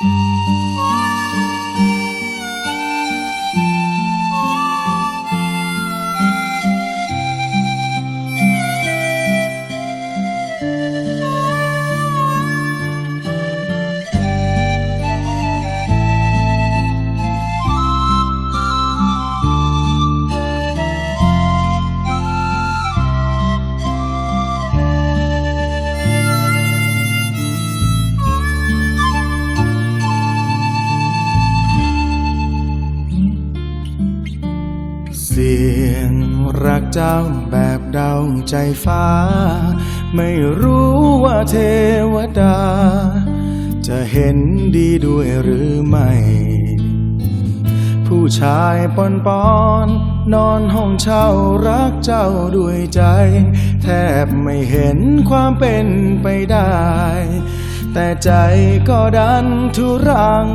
เรักเจ้าแบบเดาใจฟ้า ไม่รู้ว่าเทวดา จะเห็นดีด้วยหรือไม่ ผู้ชายปอนปอนนอนห้องเช่ารักเจ้าด้วยใจ แทบไม่เห็นความเป็นไปได้ แต่ใจก็ดันทุรัง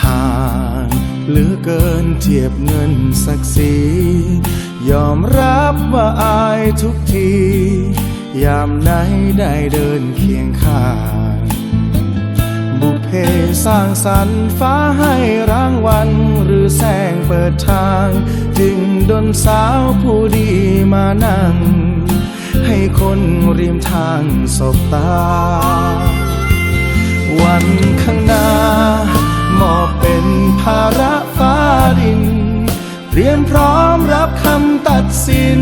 ห่าง เหลือเกินเทียบเงินศักดิ์ศรียอมรับว่าอายทุกที ยามไหนได้เดินเคียงข้างบุพเพสร้างสรรค์ฟ้าให้รางวัลหรือแสงเปิดทาง จึงดนสาวผู้ดีมานั่ง ให้คนริมทางสบตา วันข้างหน้ามอบเป็นภาระ รียมพร้อมรับคำตัดสิน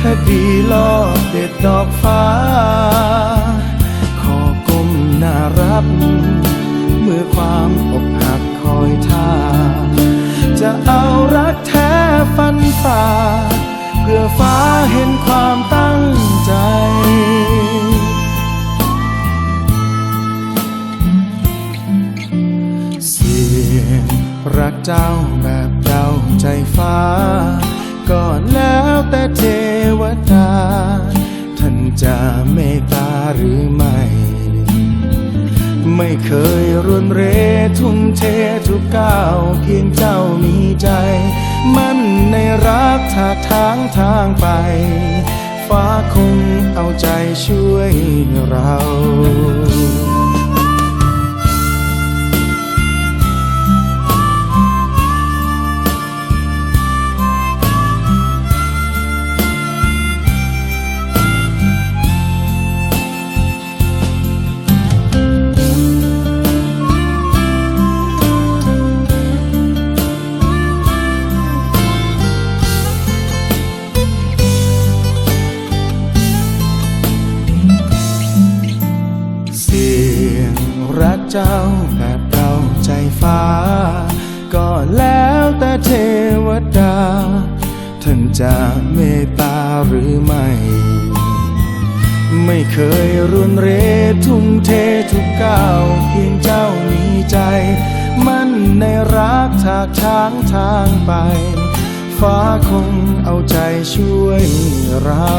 คดีลอบเด็ดดอกฟ้า ขอก้มหน้ารับ เมื่อความอกหักคอยท่า จะเอารักแท้ฟันฝ่า เพื่อฟ้าเห็นความตั้งใจเสียงรักเจ้าแบบ เดาใจฟ้าก็แล้วแต่เทวดา ท่านจะเมตตาหรือไม่ ไม่เคยรุนเรทุ่มเททุกก้าวเพียงเจ้ามีใจ มันในรักท่าทางทางไป ฟ้าคงเอาใจช่วยเรา เจ้าแบบเราใจฟ้า ก็แล้วแต่เทวดา ท่านจะเมตตาหรือไม่ ไม่เคยรุนเรทุ่มเททุกก้าวเพียงเจ้ามีใจ มันในรักทากทางทางไป ฟ้าคงเอาใจช่วยเรา